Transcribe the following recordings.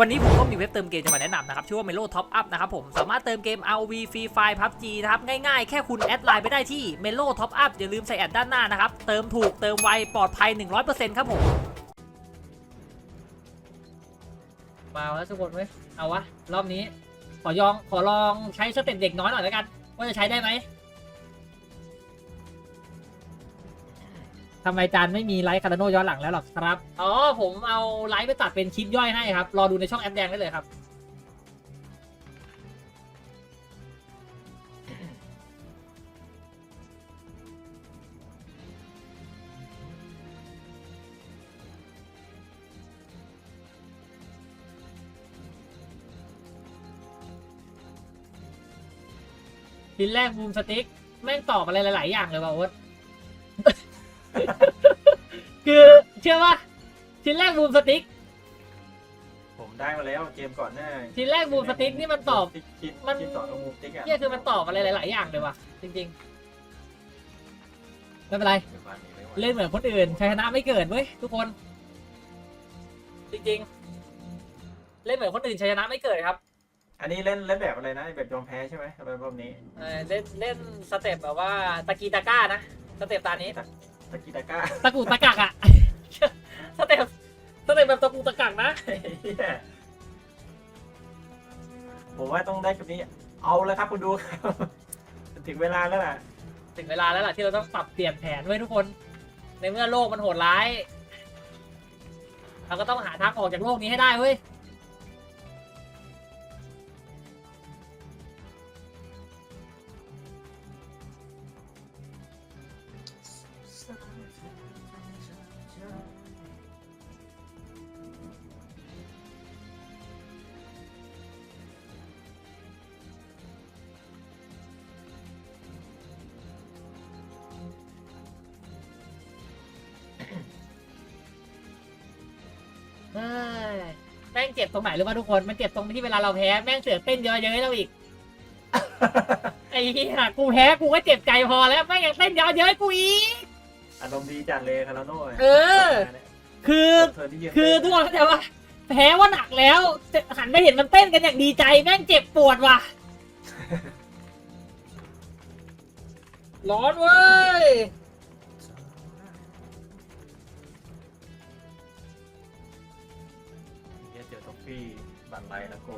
วันนี้ผมก็มีเว็บเติมเกมจะมาแนะนำนะครับ ชื่อว่า Melo Top Up นะครับผม สามารถเติมเกม RV Free Fire PUBG นะครับ ง่ายๆ แค่คุณแอดไลน์ไปได้ที่ Melo Top Up อย่าลืมใส่แอดด้านหน้านะครับ เติมถูกเติมไว ปลอดภัย 100%ครับผม มาแล้วทุกคนเว้ย เอาวะ รอบนี้ ขอยองขอลองใช้สเต็ปเด็กน้อยหน่อยแล้วกัน ว่าจะใช้ได้ไหม ทำไมจานไม่มีไลฟ์คาร์โนย้อนหลังแล้วหรอครับ อ๋อ ผมเอาไลฟ์ไปตัดเป็นคลิปย่อยให้ครับ รอดูในช่องแอปแดงได้เลยครับทีแรกบูมสติ๊ก แม่งตอบอะไรหลาย ๆ อย่างเลยว่ะโอ๊ต คือเชื่อว่าทีแรกบูมสติ๊ก ผมได้มาแล้วเกมก่อนหน้าทีแรกบูมสติ๊กนี่มันตอบติ๊กคิดมันคิดสอนของบูมติ๊กอะเฮียคือมันตอบอะไรหลาย ๆ อย่างเลยว่ะ จริงๆไม่เป็นไรเดี๋ยวมาหนีไม่ไหวเล่นเหมือนคนอื่นชัยชนะไม่เกิดเว้ยทุกคน จริงๆ เล่นเหมือนคนอื่นชัยชนะไม่เกิดครับอันนี้เล่นเล่นแบบอะไรนะแบบยอมแพ้ใช่ไหมอะไรแบบนี้เออเล่นเล่นสเต็ปแบบว่าตะกีตะก้านะสเต็ปตานี้ตะกี้ตะกร้าตะกูตะกักอะ สเต็ปสเต็ปแบบตะกูตะกักนะ เหี้ยผมว่าต้องได้คลิปนี้ เอาแล้วครับคุณดูครับ ถึงเวลาแล้วล่ะ ถึงเวลาแล้วล่ะที่เราต้องปรับเปลี่ยนแผนไว้ยทุกคน ในเมื่อโลกมันโหดร้าย เราก็ต้องหาทางออกจากโลกนี้ให้ได้เว้ย แม่งเจ็บตรงไหนหรือว่าทุกคน มันเจ็บตรงที่เวลาเราแพ้แม่งเสือกเต้นเยอะเย้ยเราอีก ไอ้เหี้ยกูแพ้กูก็เจ็บใจพอแล้วแม่งยังเต้นเยอะเย้ยกูอีก อารมณ์ดีจัดเลยคาราโน่เออ คือเธอที่ยืนคือทุกคนเข้าใจว่าแพ้ว่าหนักแล้วแต่หันไปเห็นมันเต้นกันอย่างดีใจแม่งเจ็บปวดว่ะ ร้อนเว้ย หี้ยเจอท็อฟฟี่บันไลนะโก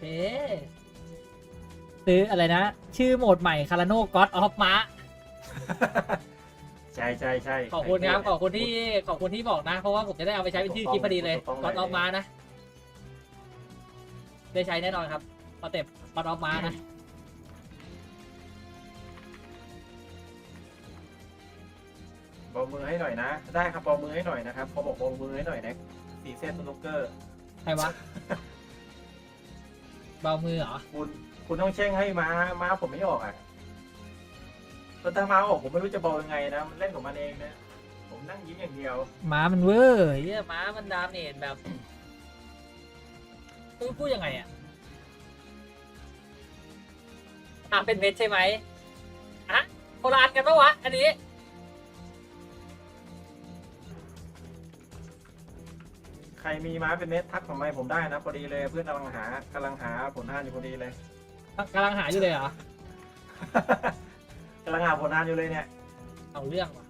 เอ๊ะซื้ออะไรนะ ชื่อโหมดใหม่คาราโนก็อดออฟมาใช่ใช่ใช่ขอบคุณครับขอบคุณที่ขอบคุณที่บอกนะ เพราะว่าผมจะได้เอาไปใช้เป็นชื่อคลิปพอดีเลยก็อดออฟมานะ ได้ใช้แน่นอนครับสเต็ปก็อดออฟมานะ ได้ครับบอกมือให้หน่อยนะครับเขาบอกบอกมือให้หน่อยนะสีเส้นสนุกเกอร์ ใครวะ เบามือเหรอ คุณคุณต้องเช่งให้ม้าม้าผมไม่ออกอะแล้วถ้าม้าออกผมไม่รู้จะบอกยังไงนะมันเล่นของมันเองนะ ผมนั่งยิ้มอย่างเดียว ม้ามันเวอร์เฮียม้ามันดาเมจแบบพูดพูดยังไงอะอะเป็นเม็ดใช่ไหมอะโบราณกันปะวะ อันนี้ ใครมีม้าเป็นเม็ดทักผมมาให้ผมได้นะพอดีเลยเพื่อนกำลังหากำลังหาผลงานอยู่พอดีเลย กำลังหาอยู่เลยเหรอ กำลังหาผลงานอยู่เลยเนี่ย เอาเรื่องว่ะ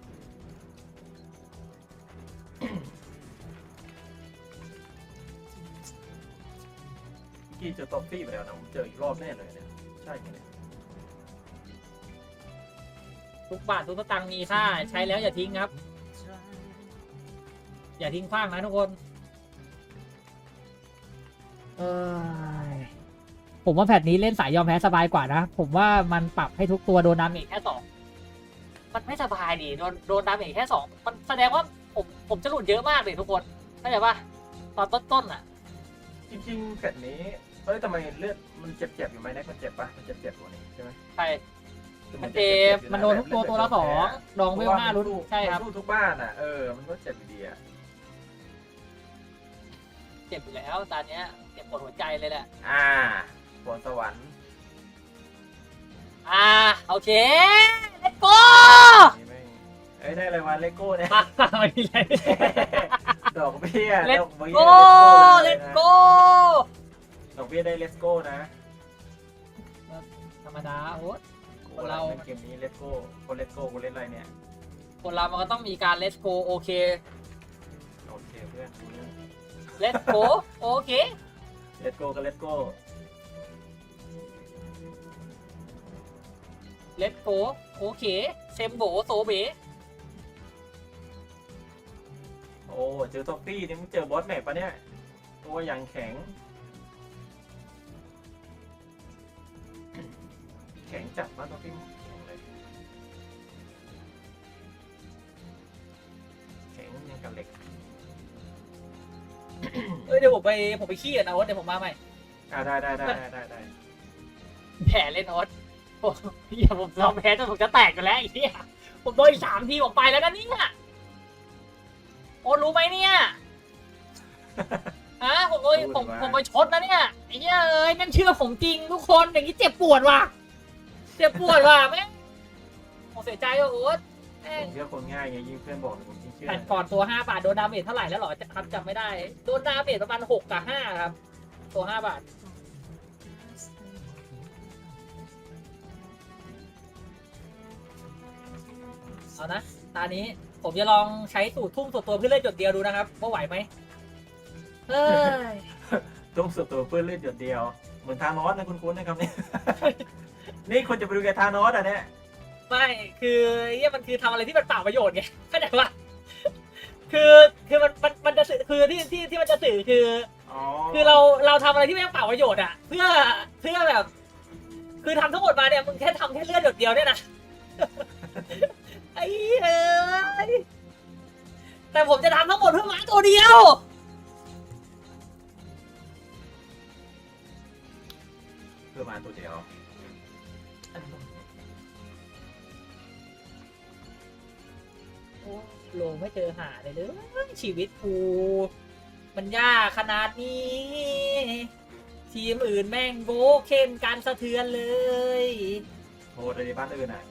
เมื่อกี้เจอท็อฟฟี่ไปแล้วนะผมเจออีกรอบแน่เลยเนี่ยใช่ไหมเนี่ยทุกบาททุกสตางค์มีค่าใช้แล้วอย่าทิ้งครับ อย่าทิ้งขว้างนะทุกคน เอยผมว่าแพทนี้เล่นสายยอมแพ้สบายกว่านะ ผมว่ามันปรับให้ทุกตัวโดนดาเมจแค่สองมันไม่สบายดิโดนโดนดาเมจแค่สองมันแสดงว่าผมผมจะหลุดเยอะมากเลยทุกคนเข้าใจปะตอนต้นๆอะ จริงๆแผ่นนี้เอ้ยทำไมเลือดมันเจ็บๆอยู่ไหมแน็กมันเจ็บปะมันเจ็บๆกว่านี้ใช่ไหมใช่ มันเจ็บมันโดนทุกตัวตัวละสองดองเวลห้าลุ้นใช่ครับมันสู้ทุกบ้านอะเออมันก็เจ็บอยู่ดีอะ เจ็บอยู่แล้วตอนเนี้ยเจ็บปวดหัวใจเลยแหละ อ่าบนสวรรค์อ่าโอเค let's go นี่แม่งเอ้ยได้อะไรมาเลโก้เนี่ย ไม่มีอะไรดอกเบี้ย let's ดอกเบี้ย go เล let's ยนะ go ดอกเบี้ยได้เลสโก้นะธรรมดาโอ๊ตคนเราเราเกมนี้เลสโก้คนเลสโก้กูเล่นอะไรเนี่ยคนเรามันก็ต้องมีการ let's go โอเค โอเคเพื่อนกูเรื่อง let's go โอเคเลสโก้ก็เลสโก้ let's go โอเค เซมโบโซเบโอ้เจอท็อฟฟี่นี่มึงเจอบอสแมปปะเนี่ย ตัวอย่างแข็ง แข็งจัดมากท็อฟฟี่แข็งเลยแข็งยังกับเหล็ก เอ้ยเดี๋ยวผมไปผมไปขี้กันนะโอ๊ตเดี๋ยวผมมาใหม่อ่าได้ได้ได้ได้ได้ได้แผลเล่นโอ๊ตโอ้เหี้ยผมยอมแพ้จนผมจะแตกอยู่แล้วไอ้เหี้ยผมโดนอีกสามทีผมไปแล้วนะเนี่ยโอ๊ตรู้ไหมเนี่ยฮะผมโดนผมผมไปชดนะเนี่ยไอ้เหี้ยเอ้ยนั่นเชื่อผมจริงทุกคนอย่างนี้เจ็บปวดว่ะเจ็บปวดว่ะแม่งผมเสียใจว่ะโอ๊ตแม่ง ผมเชื่อคนง่ายไงยิ่งเพื่อนบอกผมยิ่งเชื่อแผ่นก่อนตัวห้าบาท โดนดาเมจเท่าไหร่แล้วเหรอจะครับจำไม่ได้ โดนดาเมจประมาณหกกับห้าครับ ตัวห้าบาท เอานะตอนนี้ผมจะลองใช้สูตรทุ่มส่วนตัวเพื่อเล่นจุดเดียวดูนะครับ ว่าไหวไหมเฮ้ย ต้องสุดตัวเพื่อนเล่นหยดเดียว เหมือนทานอสนะคุณคุ้นๆนะครับเนี่ย นี่คนจะไปดูแกทานอสอะเนี่ย ไม่คือเหี้ยมันคือทำอะไรที่มันเปล่าประโยชน์ไงเข้าใจปะคือคือมันมันมันจะสื่อคือที่ที่ที่มันจะสื่อคืออ๋อคือเราเราทำอะไรที่ไม่เปล่าประโยชน์อะเพื่อเพื่อแบบ คือทำทั้งหมดมาเนี่ยมึงแค่ทำแค่เลือดหยดเดียวเนี่ยนะไอ้เอ้ยแต่ผมจะทำทั้งหมดเพื่อหมาตัวเดียวเพื่อมาตัวเดียว โอ้โลไม่เจอหาเลยเลยชีวิตกูมันยากขนาดนี้ ทีมอื่นแม่งโบเข้มการสะเทือนเลยโหดเลยในบ้านอื่นอะ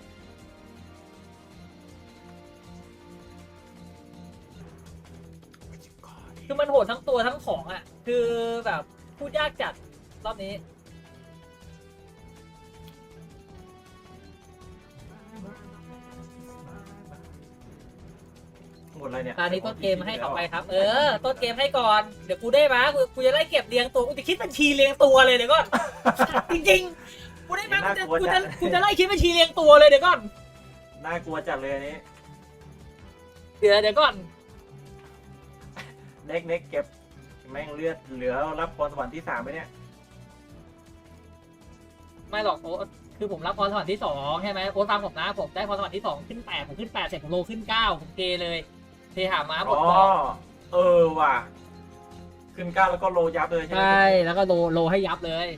คือมันโหดทั้งตัวทั้งของอะ คือแบบพูดยากจัดรอบนี้ ดอะไรเนี่ยตอนนี้ต้นเกมให้ต่อไปครับ เออ ต้นเกมให้ก่อน เดี๋ยวกูได้มากูกูจะไล่เก็บเรียงตัว กูจะคิดบัญชีเรียงตัวเลยเดี๋ยวก่อน จริงๆ กูได้มากูจะกูจะกูจะไล่คิดบัญชีเรียงตัวเลยเดี๋ยวก่อน น่ากลัวจัดเลยอันนี้ เดี๋ยวเดี๋ยวก่อน เน็กเน็กเก็บแม่งเลือดเหลือรับพรสวรรค์ที่สามไปเนี่ย ไม่หรอกโอ้คือผมรับพรสวรรค์ที่สองใช่ไหมโอ้ตามผมนะผมได้พรสวรรค์ที่สองขึ้นแปดผมขึ้นแปดเสร็จผมโลขึ้นเก้าผมเกเลย เทหาม้าหมอ๋ดอบล็อกเออว่ะ ขึ้นเก้าแล้วก็โลยับเลยใช่ไหมใช่แล้วก็โลโลให้ยับเลย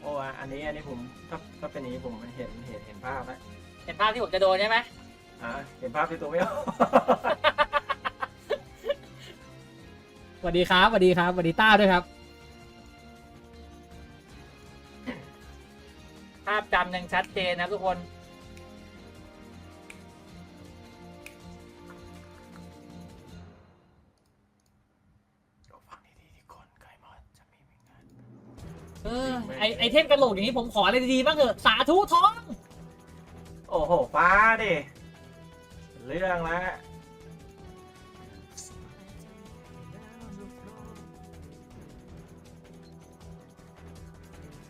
โอ้อะอันนี้อันนี้ผมถ้าถ้าเป็นอย่างนี้ผมเห็นเห็นเห็นภาพแล้วเห็นภาพที่ผมจะโดนใช่ไหม อะเห็นภาพที่ตัวไม่ออกสวัสดีครับสวัสดีครับสวัสดีต้าด้วยครับ ภาพจำยังชัดเจนนะทุกคน เออไอไอเทมกระโหลกอย่างนี้ผมขออะไรดีๆบ้างเถอะสาธุท้องโอ้โหฟ้าดิเรื่องแล้ว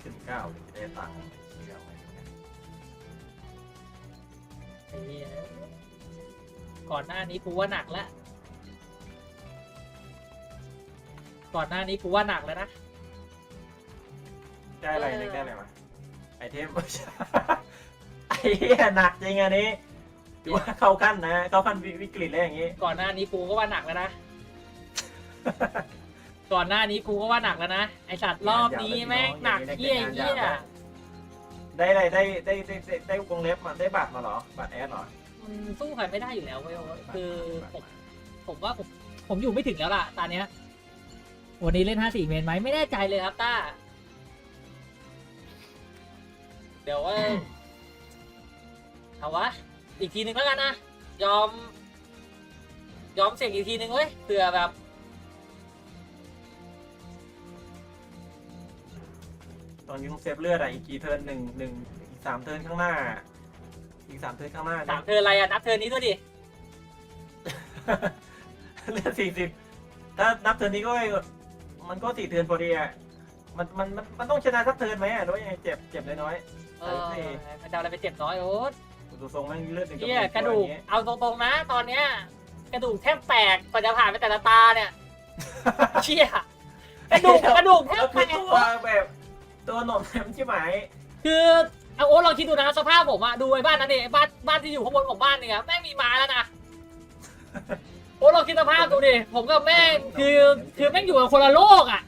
ขึ้นเก้าจะได้ตังค์เที่ยวไอ้เหี้ยก่อนหน้านี้กูว่าหนักแล้วก่อนหน้านี้กูว่าหนักแล้วนะ ได้อะไรเออนึกได้อะไรมาไอเทม ไอ้เหี้ยหนักจริงอันนี้ถือว่าเข้าขั้นนะ เข้าขั้นวิวิกฤตแล้วอย่างนี้ ก่อนหน้านี้กูก็ว่าหนักแล้วนะ ก่อนหน้านี้กูก็ว่าหนักแล้วนะ ไอสัตว์รอบนี้แม่งหนักเหี้ยเหี้ยได้อะไรได้ได้ได้ได้ได้วงเล็บมาได้บัตรมาเหรอ บัตรแอดเหรอมันสู้ใครไม่ได้อยู่แล้วเว้ยคือผมผมว่าผมผมอยู่ไม่ถึงแล้วล่ะตอนเนี้ย วันนี้เล่นห้าสี่เมนไหมไม่แน่ใจเลยครับต้า เดี๋ยวว่าเอาวะ อีกทีหนึ่งแล้วกันนะ ยอม ยอมเสี่ยงอีกทีหนึ่งเว้ยเผื่อแบบ ตอนนี้ต้องเซฟเลือดอะอีกกี่เทิร์นหนึ่งหนึ่งอีกสามเทิร์นข้างหน้า อีกสามเทิร์นข้างหน้าสาม เธออะไรอะนับเธอนี้ด้วยดิ เลือดสี่สิบถ้านับเทิร์นนี้ก็มันก็สี่เทิร์นพอดีอะมันมันมันมันต้องชนะสักเทิร์นไหมอะหรือว่ายังไงเจ็บเจ็บน้อย เออมันจะเอาอะไรไปเจ็บน้อยโอ๊ตๆดูทรงแม่งเลือดหนึ่งเฮียบกระดูกอย่างเงี้ยเอาตรงๆนะ ตอนเนี้ยกระดูกแทบแตกกว่าจะผ่านไปแต่ละตาเนี่ยเชี่ยกระดูกกระดูกแทแล้บวแตคือกตัวแบบตัวหนอนแหลมใช่ไหมคือเอาโอ๊ตลองคิดดูนะสภาพผมอะดูไอ้บ้านนั้นดิไอ้บ้านบ้านที่อยู่ข้างบนของบ้านเนี่ยแม่งมีไม้แล้วนะโอ๊ตลองคิดสภาพดูดิผมกับแม่งคือคือแม่งอยู่กันคนละโลกอะ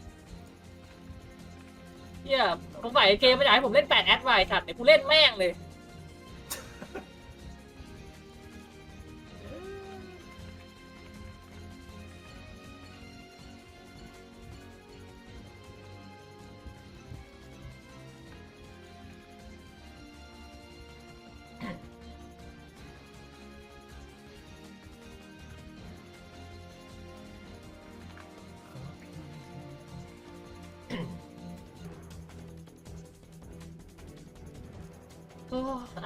เฮีย ผมใส่เกมไม่อยากให้ผมเล่นแปดแอดไวสัตว์เดี๋ยวกูเล่นแม่งเลย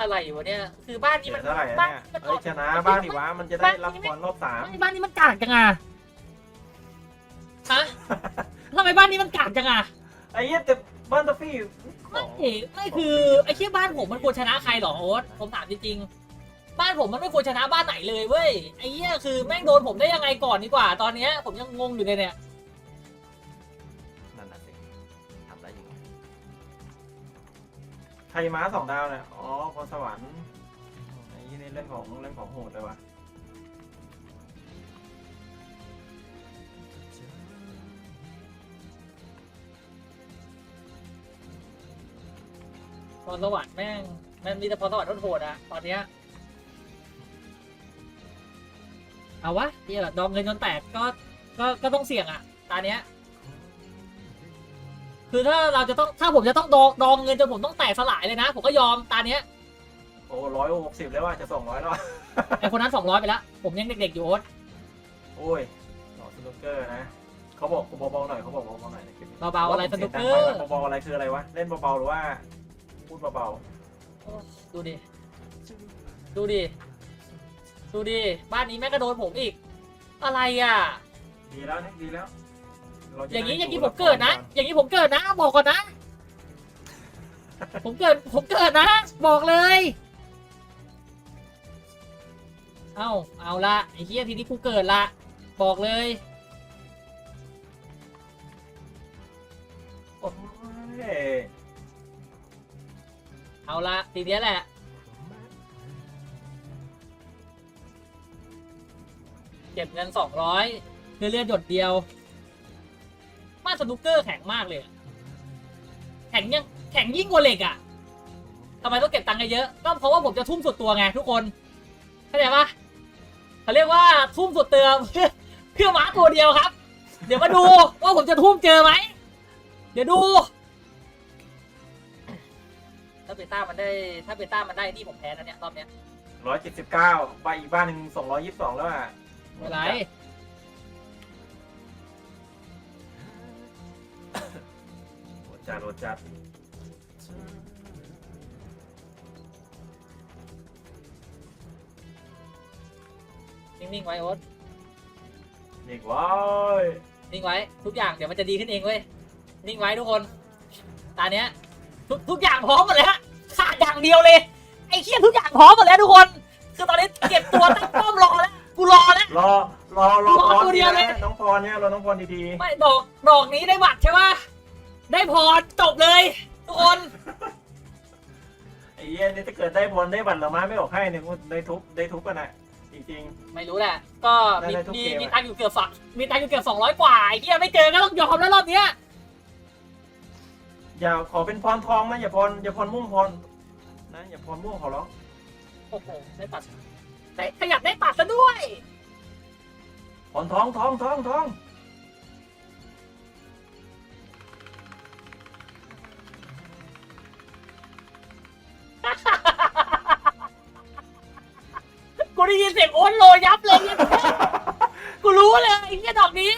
อ้อะไรวะเนี่ย คือบ้านนี้เสีมัยนเท่าไหร่อะบ้านเนี่ยมันเอ้ยชนะบ้างดิวะมันจะได้รับบอลรอบสามบ้านนี้มันกากจังอะฮะทำไมบ้านนี้มันกากจังอะไอ้เหี้ยแต่บ้านตอฟฟี่ขไม่องไม่คือไอ้เชี่ยบ้านผมมันควรชนะใครเหรอโอ๊ตผมถามจริงๆบ้านผมมันไม่ควรชนะบ้านไหนเลยเว้ยไอ้เหี้ยคือแม่งโดนผมได้ยังไงก่อนดีกว่า ตอนเนี้ยผมยังงงอยู่เลยเนี่ย ใครม้าสองดาวเนี่ยอ๋อพรสวรรค์ไอ้ยี่นี่เล่นของเล่นของโหดเลยวะพรสวรรค์แม่งแมันมีแต่พรสวรรค์โหดๆอะตอนเนี้ยเอาวะเหียดองเงินจนแตกก็ก็ก็ต้องเสี่ยงอะตอนเนี้ย คือถ้าเราจะต้องถ้าผมจะต้องดองดองเงินจนผมต้องแตกสลายเลยนะ ผมก็ยอมตอนเนี้ยโอ้ร้อยหกสิบแล้วว่าจะสองร้อยแล้วอะไอคนนั้นสองร้อยไปแล้วผมยังเด็กๆอยู่โอ๊ตโอ้ยหนอสนุกเกอร์นะเขาบอกเบาๆหน่อยเขาบอกเบาๆหน่อยในคลิปเบาๆอะไรสนุกเกอสียงร์ดังไปนะเบาๆอะไรคืออะไรวะเล่นเบาๆหรือว่าพูดเบาโอ้ดูดิดูดิดูดิบ้านนี้แม่งก็โดนผมอีก อะไรอะ ๆดีแล้วนี่ดีแล้วเรจะ อย่างนี้ได้อย่างนี้ดูผมเกิดนะละครอย่างนี้ผมเกิดนะ บอกก่อนนะ ผมเกิดผมเกิดนะ บอกเลย เอา เอาละไอ้เหี้ยทีนี้กูเกิดละ บอกเลยโอ้ยเอาละทีเนี้ยแหละเก็บเงินสองร้อยเพื่อเลือดหยดเดียว บ้านสนุกเกอร์แข็งมากเลยอะแข็งยังแข็งยิ่งกว่าเหล็กอะทำไมต้องเก็บตังค์เยอะๆก็เพราะว่าผมจะทุ่มสุดตัวไงทุกคนเข้าใจปะเขาเรียกว่าทุ่มสุดเตือเพื่อเพื่อหมาตัวเดียวครับ เดี๋ยวมาดูว่าผมจะทุ่มเจอไหมเดี๋ยวดูถ้าเบต้ามันได้ ถ้าเบต้ามันได้นี่ผมแพ้นะเนี่ยรอบเนี้ยร้อยเจ็ดสิบเก้าไปอีกบ้านหนึ่งสองร้อยยี่สิบสองแล้วอะไม่เป็นไร โหดจัดโหดจัดนิ่งๆไว้โอ๊ตนี่ว้ายนิ่งไว้ ทุกอย่างเดี๋ยวมันจะดีขึ้นเองเว้ยนิ่งไว้ทุกคนตอนเนี้ยทุกทุกอย่างพร้อมหมดเลยฮะขาดอย่างเดียวเลยไอ้เคียทุกอย่างพร้อมหมดแล้วทุกคน คือตอนนี้เก็บตัวตั้งป้อมรอแล้ว กูรอแล้ว รอรอรอรอพรตัวเดียวเลย นะน้องพรเนี่ยรอน้องพรดีไม่ดอกดอกนี้ได้บัตรใช่ปะได้พรจบเลยทุกคน ๆไอ้เหี้ยนี่ถ้าเกิดได้บอลได้บัตรละมาไม่ออกให้เนี่ยกูได้ทุบได้ทุบกันอะจริง ไม่รู้แหละ ก็มีได้ทุกมีเกมอะ มีตังค์อยู่เกือบฝักมีตังค์อยู่เกือบสองร้อยกว่าไอ้เฮียไม่เจอก็ต้องยอมแล้วรอบเนี้ยๆ อย่าขอเป็นพรทองนะอย่าพรอย่าพรม่วงพรนะอย่าพรม่วงขอร้องโอ้โหได้ตัด ได้ขยับได้ตัดซะด้วยพรทองทองทองทองกูได้ยินเสียงโอ๊ตโลยับเลยเนี่ยกูรู้เลยไอ้เหี้ยดอกนี้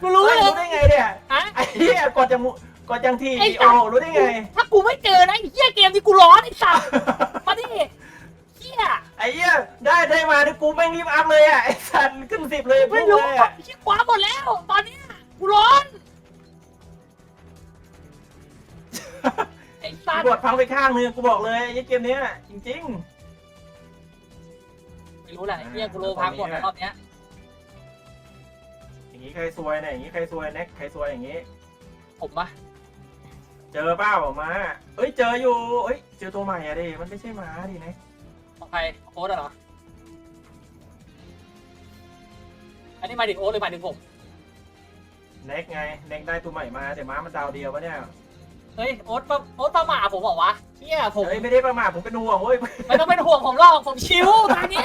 กูรู้เฮ้ยเลยรู้ได้ไงเนี่ยฮะไอ้เหี้ยกดจังมุกดจังทีไอ้โอสัตว์รู้ได้ไง ถ้ากูไม่เจอนะไอ้เหี้ยเกมที่กูร้อนไอ้สัสมาดิเหี้ยไอ้เหี้ยได้ได้มาที่กูแม่งรีบอัพเลยอะไอ้สันขึ้นสิบเลยไม่พุ่งรู้เลยอะไอ้เหี้ยคว้าหมดแล้ว ตอนเนี้ยกูร้อนไอ้สัสกดพังไปข้างนึงกูบอกเลยไอ้เกมเนี้ยจริง ไม่รู้แหละไอ้เหี้ยกูโลพังหมดแล้วรอบเนี้ยๆ อย่างนี้ใครซวยเนี่ยอย่างนี้ใครซวยแน็กใครซวยอย่างนี้ ผมปะเจอเป้าออกมาเอ้ยเจออยู่เอ้ยเจอตัวใหม่อะดิมันไม่ใช่หมาดินะของ ใครโอ๊ตอะเหรอ อันนี้หมายถึงโอ๊ตหรือหมายถึงผมแน็กไงแน็กได้ตัวใหม่มาแต่ม้ามันดาวเดียววะเนี่ย เฮ้ยโอ๊ตประโอ๊ตประมาทผมบอกวะเหี้ยผมเฮ้ยไม่ได้ประมาทผมเป็นห่วงเว้ย ไม่ต้องเป็นห่วงผมหรอกผมชิวตอนนี้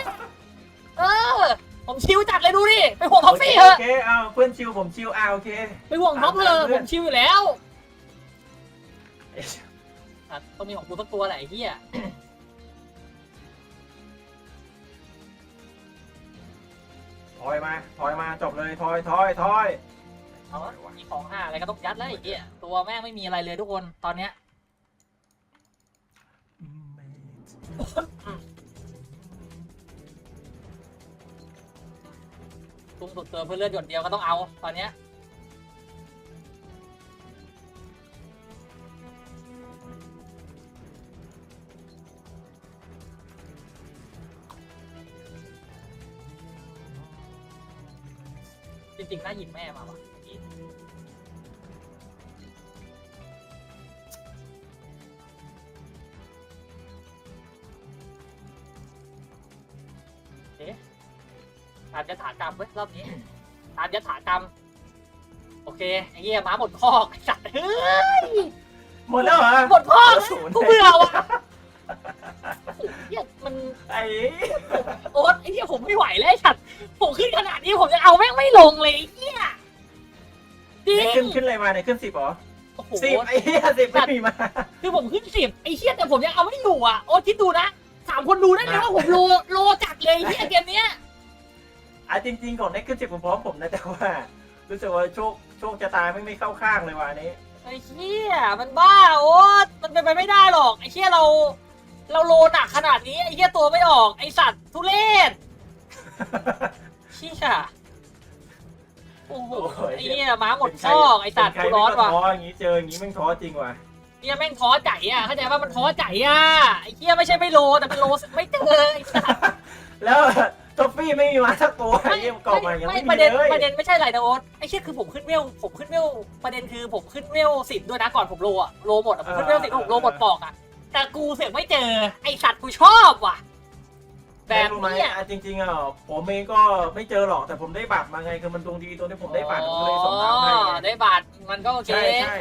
เออ ผมชิวจัดเลยดูดิไปห่วงท็อฟฟี่เถโออะเคเอาเพื่อนชิวผมชิวอ่าโอเค ไปห่วงท็อปเถอะผมชิวอยู่แล้วเอ้ยอะต้องมีของกูสักตัวแหละไอ้เหี้ย จบเลยถอยถอยถอยเอาวะมีของห้าอะไรก็ต้องยัดแล้วไอ้เหี้ยตัวแม่งไม่มีอะไรเลยทุกคนตอนเนี้ยตุ้มสุดตัวเพื่อเลือดหยดเดียวก็ต้องเอาตอนเนี้ย จริงๆน่าหยิบแม่มาว่ะตามยถากรรมเว้ยรอบนี้ตามยถากรรม โอเคไอ้เหี้ยม้าหมดคอกไอ้สัตว์เฮ้ยหมดแล้วเหรอหมดคอกศูนย์กูเบื่อว่ะโอ้โห เหี้ยมันไอ้โอ๊ตไอ้เหี้ยผมไม่ไหวแล้วไอ้สัตว์ผมขึ้นขนาดนี้ผมยังเอาแม่งไม่ลงเลยไอ้เหี้ยจริเนี่ยขึ้นงขึ้นอะไรมาเนี่ยขึ้นสิบเหรอโอ้โหสิบไอ้เหี้ยสิบไม่มีมาคือผมขึ้นสิบไอ้เหี้ยแต่ผมยังเอาไม่อยู่อะโอ๊ตคิดดูนะสามคนดูได้เลยว่าผมโลโลจัดเลยไอ้เหี้ยเกมเนี้ยอะจริง ๆ ของเน็กขึ้นสิบผมพร้อมผมนะแต่ว่ารู้สึกว่าโชคโชคจะตายไม่ไม่เข้าข้างเลยวันนี้ไอ้เหี้ยมันบ้าโอ๊ตมันเป็นไปไม่ได้หรอกไอ้เหี้ยเรา เราโลหนักขนาดนี้ ไอ้เหี้ยตัวไม่ออกไอ้สัตว์ทุเรศเชี่ยโอ้โหโอ้ย ไอ้เหี้ยม้าหมดซอกไอ้สัตว์เป็นใคกูร้อนไม่ว่ะก็ท้ออย่างนี้เจออย่างนี้แม่งท้อจริงว่ะเหี้ยแม่งท้อใจอะเข้าใจว่ามันท้อใจอะไอ้เหี้ยไม่ใช่ไม่โลแต่เป็นโลไม่เจอไอ้สัตว์แล้วท็อฟฟี่ไม่มีมาสักตัวไอ้เยี่ยมกล่องมายังไม่ไม่ประมีเด็นเลยประเด็นไม่ใช่อะไรนะโอ๊ตไอ้เชี่ยคือผมขึ้นเวลผมขึ้นเวลประเด็นคือผมขึ้นเวลสิบด้วยนะก่อนผมโลอะโลหมดอะผมขึ้นเวลสิบผมโลหมดปอกอะ แต่กูเสือกไม่เจอ ไอสัตว์กูชอบว่ะ แบบรู้ไหมเนี้ย อะจริงๆอะผมเองก็ไม่เจอหรอกแต่ผมได้บัตรมาไงคือมันดวงดีตัวที่ผมได้บัตรผมก็เลยส่งน้ำให้อ๋อไง ได้บาทมันก็โอเค ใช่ใช่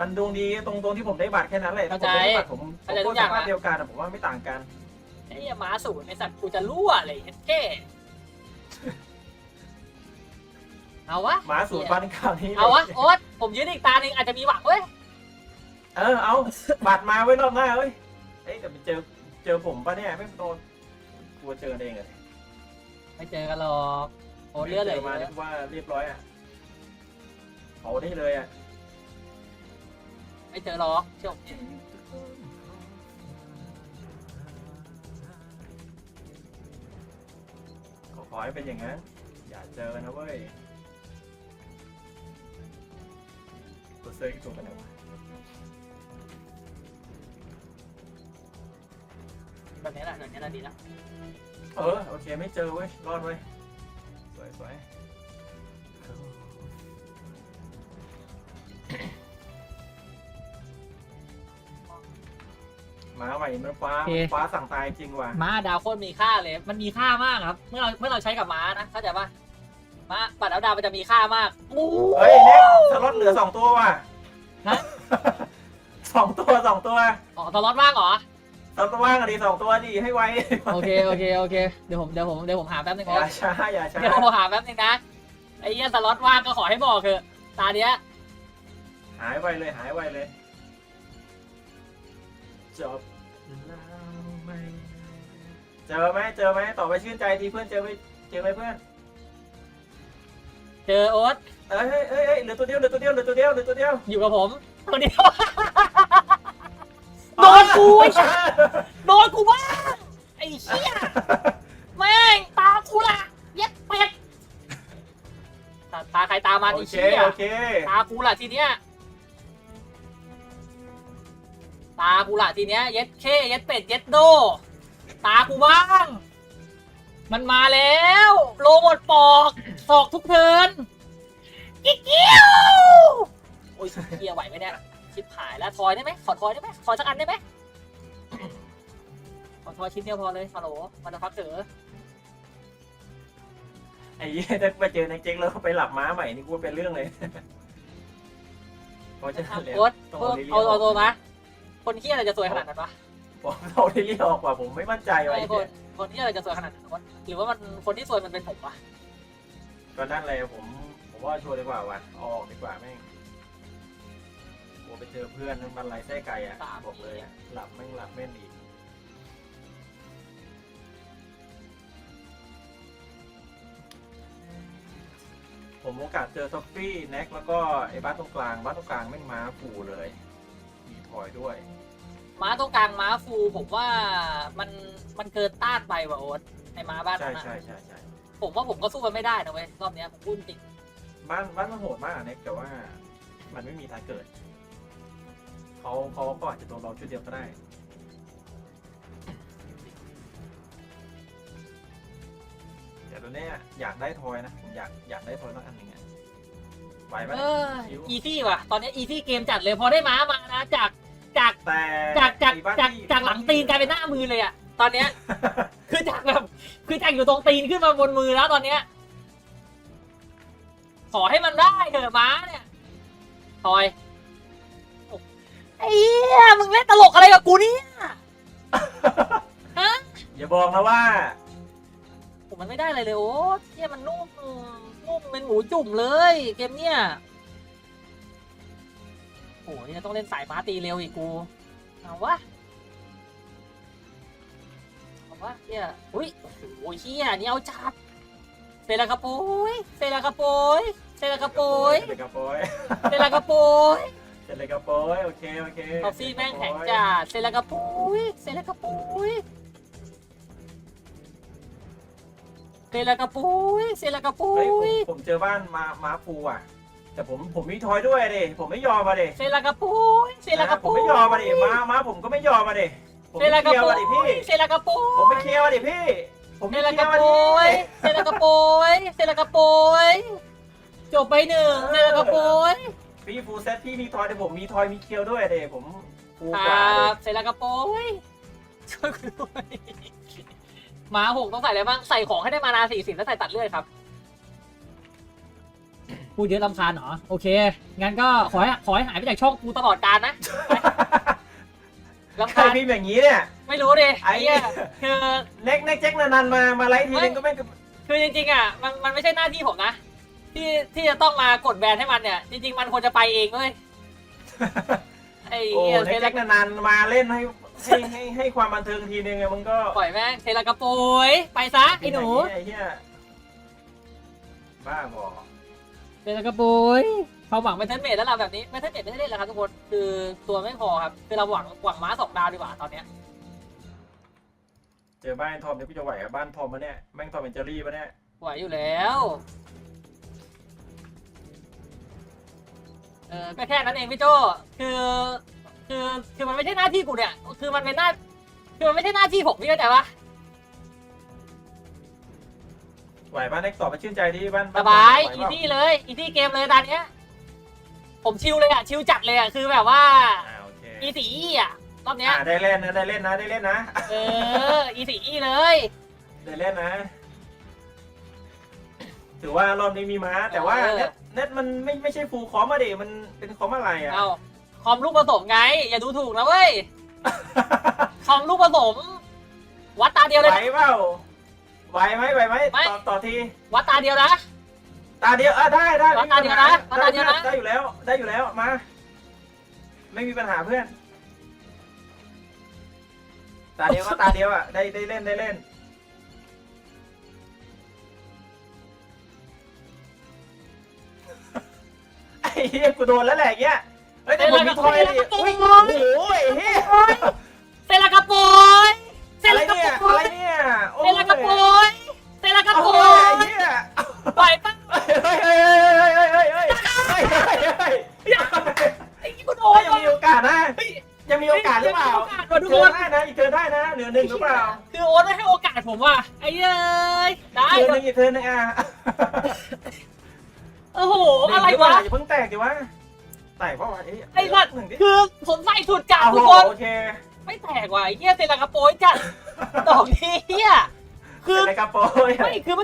มันดวงดีตรงตรงที่ผมได้บัตรแค่นั้นแหละถ้าผมเข้าใจไม่ได้บัตรผมเข้าใจผมทุก็กอย่างสามารถนะ เดียวกันอะผมว่าไม่ต่างกัน ไอ้เหี้ยม้าสูนไอสัตว์กูจะรั่วเลยเฮ็ดแค่เอาวะหมาสูตรบ้านข่าวนี้เอาวะลยโอ๊ตผมยืนอีกตาหนึ่งอาจจะมีหวังเว้ย เออเอาบัตรมาไว้รอบหน้าเอ้ยเอ้ยแต่มันเจอเจอผมปะเนี่ยไม่โดนกลัวเจอเองอะไม่เจอกันหรอกโอ้เลือดเลยจมานี่ว่าเรียบร้อยอะเอาได้เลยอะไม่เจอหรอกเชื่อผมดิขอขอให้เป็นอย่างนั้นอย่าเจอนะเว้ยตัวเซอร์อีกตัวกันไหนวะ แบบนี้แหละแบบนี้แหละดีนะเออโอเคไม่เจอเว้ยรอดเว้ยสวยสวยมาใหม่มันฟ้าฟ้าสั่งตายจริงว่ะม้าดาวโคตรมีค่าเลย มันมีค่ามากครับ เมื่อเราเมื่อเราใช้กับม้านะเข้าใจปะม้าปัดดาวดาวมันจะมีค่ามากโอ้เฮ้ยเน็กสล็อตเหลือสองตัวว่ะฮะ สองตัวสองตัว อ๋อตลอดว่างเหรอ สองตัวว่างอะดีสองตัวดีให้ไวโอเคโอเคโอเคเดี๋ยวผมเดี๋ยวผมเดี๋ยวผมหาแป๊บนึงอก่อนย่าช้าอย่าช้าเดี๋ยวผมหาแป๊บนึงนะไอ้เหี้ยสล็อตว่างก็ขอให้บอกเถอะตาเนี้ยหายไวเลยหายไวเลยจบแล้วไม่เจอไหมเจอไหมต่อไปชื่นใจทีเพื่อนเจอไหมเจอไหมเพื่อนเจอโอ๊ตเอ้ยเอ้ยเอ้ยเอ้ยเหลือตัวเดียวเหลือตัวเดียวเหลือตัวเดียวเหลือตัวเดียวอยู่กับผมคนเดียว โดนกูไอ้สัสโดนกูบ้างไอ้เหี้ยแม่งตามกูละเย็ดเป็ดตาตาใครตามมาโอไอ้เคเชี่ยโอเคตากูละทีเนี้ยตากูละทีเนี้ยเย็ดเคเย็ดเป็ดเย็ดโด ตากูบ้าง มันมาแล้วโลหมดปอกศอกทุกเทิร์นกิ๊กกิ้วโอ้ยเกียไหวไหมเนี่ย ชิบหายแล้วทอยได้ไหมขอทอยได้ไหมขอสักอันได้ไหมขอทอยชิ้นเดียวพอเลยฮัลโหลมันจะพักเถอะไอ้เหี้ยถ้าไปเจอในเจ๊งแล้วไปหลับม้าใหม่นี่กูเป็นเรื่องเลยเพราะฉะนั้นแล้วโอ๊ตต้องเอารีบเอาเอาตัวมาคนที่อะไรจะสวยขนาดนั้นวะผมเอาเรียออกกว่าผมไม่มั่นใจว่ะไอ้ไอ้คเหี้นยคนที่อะไรจะสวยขนาดนั้นวะหรือว่ามันคนที่สวยมันเป็นผมวะก็นั่นเลยผม ผมว่าชัวร์ดีกว่าว่ะเอาออกดีกว่าแม่ง กลัวไปเจอเพื่อนมันไรไส้ไก่อะบอกเลยอะหลับแม่งหลับแม่นอีกผมโอกาสเจอท็อฟฟี่แน็กแล้วก็ไอ้บ้านตรงกลางบ้านตรงกลางแม่งม้าฟูเลย มีถอยด้วย ม้าตรงกลางม้าฟูผมว่ามันมันเกินต้านไปว่ะโอ๊ตในม้าบ้านใช่นั้นอะใช่ใช่ใช่ผมว่าผมก็สู้มันไม่ได้นะเว้ยรอบเนี้ยผมพูดจริงบ้านบ้านมันโหดมากอะเน็กแต่ว่า มันไม่มีทางเกิด เขาเขาก็อาจจะโดนเราชุดเดียวก็ได้เดี๋ยวตอนเนี้ยอยากได้ทอยนะผมอยากอยากได้ทอยสักอันหนึ่งอะไหวไหมเออชิวอีซี่ว่ะ ตอนนี้อีซี่เกมจัดเลยพอได้ม้ามานะจากจากแต่จากจากไอ้บ้นจากที่จากหลังตีนกลายเป็นหน้ามือเลยอะตอนเนี้ย คือจากแบบคือจากอยู่ตรงตีนขึ้นมาบนมือแล้วตอนเนี้ย ขอให้มันได้เถอะม้าเนี่ยทอยโอ้ ไอ้เหี้ยมึงเล่นตลกอะไรกับกูเนี่ยฮะอย่าบอกนะว่า ผมมันไม่ได้อะไรเลยโอ้เที่ยมันนุ่มนุ่มเป็นหมูจุ่มเลย เกมเนี้ยโอ้เนี่ยต้องเล่นสายม้าตีเร็วอีกกูเอาวะเอาวะเที่ยอุ้ยโอ้โหเที่ยนี่เอาจับเซรากระโปยเซรากระโปยเซรากระโปยเซเลกาโปย เซรากระโปยเซเลกาโปยโอเคโอเคทอฟฟี่แม่งแข็งจัดเซรากระโปยเซรากระโปยเซรากระโปยเซรากระโปเฮ้ยผมยผมเจอบ้านมาม้าฟูอะ แต่ผมผมมีทอยด้วยดิผมไม่ยอมมาดิเซรากระโปยเซรากระผโปมยไม่ยอมมาดิม้าม้าผมก็ไม่ยอมมาดิผมเซไม่รากระเคลียร์โปมาดิพี่ยเซรากระโปผมไม่ยเคลียร์มาดิพี่ ผมเซไม่รากเคลียระร์มาโปดิยเซรากระโปยเซรากระโปยจบไปหนึ่งเซรากระโปย พี่ฟูลเซตพี่มีทอยแต่ผมมีทอยมีเคียวด้วยเดผมฟูคกว่ารัดิบเซรากระโปยช่วยกูด้วยหมาหกต้องใส่อะไรบ้าง ใส่ของให้ได้มานาสี่สิบแล้วใส่ตัดเลือดครับ พูดเยอะลำคาญเหรอ โอเค งั้นก็ขอให้ขอให้หายไปจากช่องกูตลอดกาลนะลำใครคาญพิมพ์อย่างนี้เนี่ย ไม่รู้ดิไอ้ไอ้เหี้ยคือ เน็กเน็กแจ็คนันๆมามาไลฟ์ทีนึงก็ไม่คือจริงๆอะมันมันไม่ใช่หน้าที่ผมนะ ที่ที่จะต้องมากดแบนให้มันเนี่ย จริงๆ มันควรจะไปเองเว้ยไอ้โอ้เหี้ยเน็เทกเลแจ็คนานๆมาเล่นให้ให้ให้ให้ความบันเทิงทีนึงอะมึงก็ปล่อยแม่งเทเลกระโปยไปซะไอ้หนูไอ้เหี้ยบ้าบอเทเลกระโปยเขาหวังเป็นเทนเมทแล้วเราแบบนี้ไม่เทนเมทไม่ได้เล่นแล้วครับทุกคนคือตัวไม่พอครับคือเราหวังหวังม้าสองดาวดีกว่าตอนเนี้ยเจอบ้านทอมเนี่ยพี่จะไหวกับบ้านทอมปะเนี่ยแม่งทอมเป็นเจอรี่ปะเนี่ยไหวอยู่แล้ว เออก็แค่นั้นเองพี่โจคือคือคือมันไม่ใช่หน้าที่กูเนี่ยคือมันเป็นหน้าคือมันไม่ใช่หน้าที่ผมพี่เข้าใจปะไหวบ้านเน็กต่อไปชื่นใจที่บ้านสบายไหวอีเปล่ซี่เลยอีซี่เกมเลยตอนเนี้ยผมชิลเลยอะชิลจัดเลยอะคือแบบว่าอ่าโอเคอีสีอี้อะรอบเนี้ยอ่าได้เล่นนะได้เล่นนะได้เล่นนะเอออีสีอี้เลย ได้เล่นนะ ถือว่ารอบนี้มีม้าแต่ว่าเออ เน็ต เน็ตมันไม่ไม่ใช่ฟูลคอมมาดิมันเป็นคอมอะไรอะเอาคอมลูกผสมไง อย่าดูถูกนะเว้ย คอมลูกผสม วัดตาเดียวเลย ไหวนะเปล่าไหวไหมไหวไหมไม่ ต่อต่อที วัดตาเดียวนะ ตาเดียวอะได้ได้วัดตาเดียวนะวัดตาเดียวนะ ได้อยู่แล้ว ได้อยู่แล้วมา ไม่มีปัญหาเพื่อน ตาเดียวก็ตาเดียวอะได้ได้เล่นได้เล่น ไอ้เฮียกูโดนแล้วแหละเงี้ยเฮ้ยแต่ผมมีทอยดิอุ้ย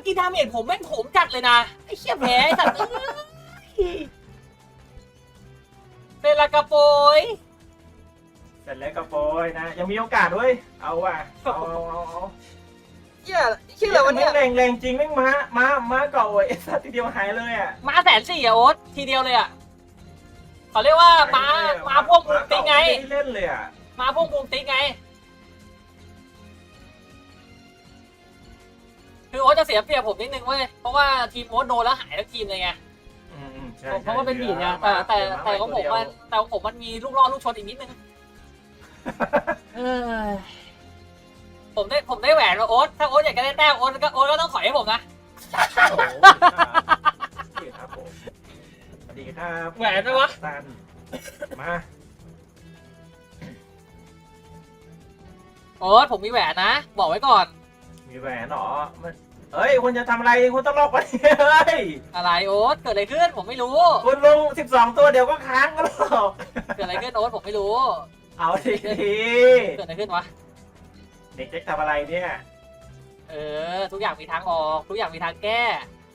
กี้ดาเมจผมแม่งผมจัดเลยนะ ไอ้เหี้ยแพ้ไอ้สัตว์เอ้ยเซลากาโปยเสร็จแล้วกระโปรงนะ ยังมีโอกาสด้วยเอาว่ะเอาเอาเอาเอาเหี้ยเหี้ยอะไรวะเนี่ย แรงแรงจริงแม่งม้าม้าม้าเก่าไอ้สัตว์ทีเดียวหายเลยอะ มาแสนสี่อะโอ๊ตทีเดียวเลยอะเขาเรียกว่าม้าม้าพวกมุงติ๊กไง ม่ด้เล่นเลยอะม้าพวกมุงติ๊กไง คือโอ๊ตจะเสียเปรียบผมนิดนึงเว้ยเพราะว่าทีมโอ๊ตโดนแล้วหายทั้งทีมเลยไงอืมอืมใช่เพราะว่าเป็นบีดไงแต่แต่แต่ของผมมันแต่ของผมมันมีลูกล่อลูกชนอีกนิดนึงเออผมได้ผมได้แหวนแล้วโอ๊ตถ้าโอ๊ตอยากจะได้แต้มโอ๊ตก็โอ๊ตก็ต้องถอยให้ผมนะโอ้โหสวัสดีครับผมสวัสดีครับแหวนไหมวะตันมาโอ๊ตผมมีแหวนนะ บอกไว้ก่อน มีแหวนเหรอมันเฮ้ยคุณจะทำอะไรคุณต้องลอกไปเฮ้ยอะไรโอ๊ตเกิดอะไรขึ้นผมไม่รู้ คุณลง12ตัวเดี๋ยวก็ค้างก็หรอกเกิดอะไรขึ้นโอ๊ตผมไม่รู้ เอาดีเกิดอะไรขึ้นวะๆเด็กจะทำอะไรเนี่ย เออ ทุกอย่างมีทางออกทุกอย่างมีทางแก้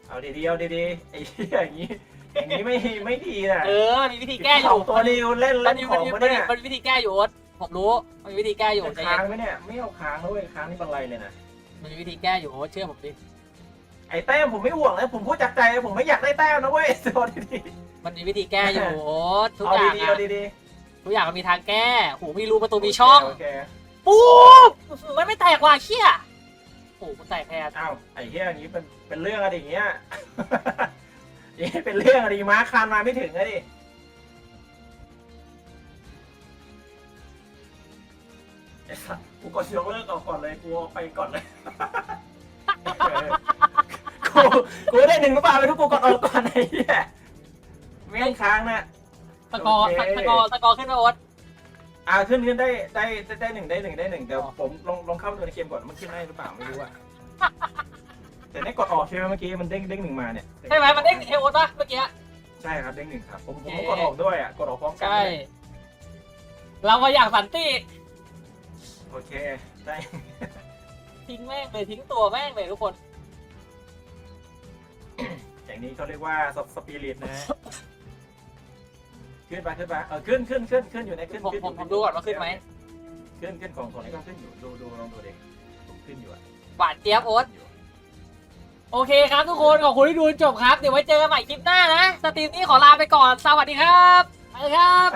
เอาดีๆเอาดีๆไอ้เหี้ยอย่างนี้อย่างนี้ไม่ไม่ดีนะเออมีวิธีแก้อสยู่องตัวนี้คุณเล่นมัเล่นนมีขมันองมีมามันมีเนี่ยมันมีวิธีแก้อยู่โอ๊ตผมรู้มันมีวิธีแก้อยู่จะใจค้าเย็งนไหมเนี่ยไม่เอาค้างนะเว้ยค้างนี่เป็นไรเลยนะ มันมีวิธีแก้อยู่โอ๊ตเชื่อผมดิ ไอ้แต้มผมไม่ห่วงนะผมพูดจากใจผมไม่อยากได้แต้มนะเว้ยตัวดีมันมีวิธีแก้อยู่โอ๊ตๆทุกเอาอย่างดีๆอะเอาดีทุกอย่างมันมีทางแก้หูมีรูประๆตูมีช่องโอเคปุ๊บมันไม่แตกว่ะเชี่ยโอ้มันแตกแทนอ้าวไอ้เหี้ยอย่างนี้เป็นเป็นเรื่องอะไรอย่างเงี้ย อย่างนี้เป็นเรื่องอะไรม้าคานมาไม่ถึงอะดิ ไอ้สัสกูกดยกเลิกออกก่อนเลยกูเอาไปก่อนเลยกูกูได้หนึ่งหรือเปล่าไม่รู้กูกดออกก่อนไอ้เหี้ยไม่งั้นค้างนะตะกอโอเคตะกอตะกอขึ้นมาโอ๊ตอ่าขึ้นขึ้นได้ได้ได้ได้หนึ่งได้หนึ่งได้หนึ่งเดี๋ยวอ๋อผมลองลองเข้าไปดูในเกมก่อนมันขึ้นได้หรือเปล่าไม่รู้อะแต่ได้กดออกใช่ไหมเมื่อกี้มันเด้งเด้งหนึ่งมาเนี่ยใช่ไหมมันเด้งเอโอ๊ตปะเมื่อกี้ใช่ครับเด้งหนึ่งครับผมผมโอเคก็กดออกด้วยอะกดออกพร้อมกันใช่ด้วยเราก็อยากสันติ โอเค ได้ ทิ้งแม่งเลยทิ้งตัวแม่งเลยทุกคน อย่างนี้เขาเรียกว่าสสปิริตนะขึ้นไปขึ้นไปเออขึ้นขึ้นขึ้นขึ้นอยู่ในขึ้นผมขึ้นผมผมดูก่อนว่าขึ้นไหม ขึ้นขึ้นของของนี้ก็ขึ้นอยู่ดูดูลองดูดิขึ้นอยู่อะหวานเจี๊ยบโอ๊ตโอเคครับทุกคน ขอบคุณที่ดูจนจบครับ เดี๋ยวไว้เจอกันใหม่คลิปหน้านะ สตรีมนี้ขอลาไปก่อน สวัสดีครับ ไปครับ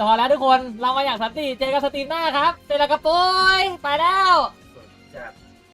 รอแล้วทุกคน เรามาอย่างสันติเจอกันสตรีมหน้าครับ เจอกันกระปุยไปแล้ว